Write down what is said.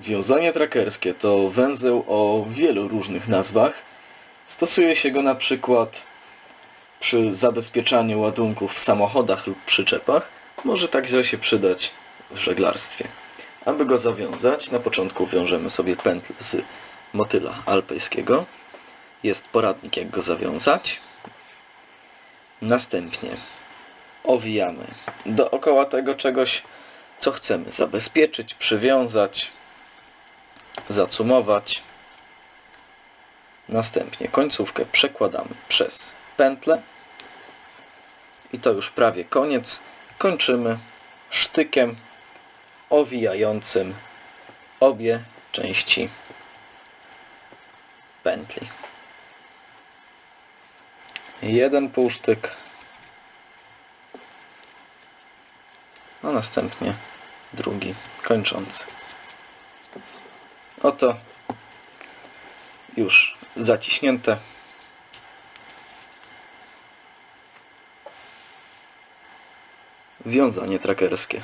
Wiązanie trakerskie to węzeł o wielu różnych nazwach. Stosuje się go na przykład przy zabezpieczaniu ładunków w samochodach lub przyczepach. Może także się przydać w żeglarstwie. Aby go zawiązać, na początku wiążemy sobie pętlę z motyla alpejskiego. Jest poradnik jak go zawiązać. Następnie owijamy dookoła tego czegoś, co chcemy zabezpieczyć, przywiązać, zacumować. Następnie końcówkę przekładamy przez pętlę i to już prawie koniec. Kończymy sztykiem owijającym obie części pętli. Jeden półsztyk, a następnie drugi kończący. Oto już zaciśnięte. Wiązanie trakerskie.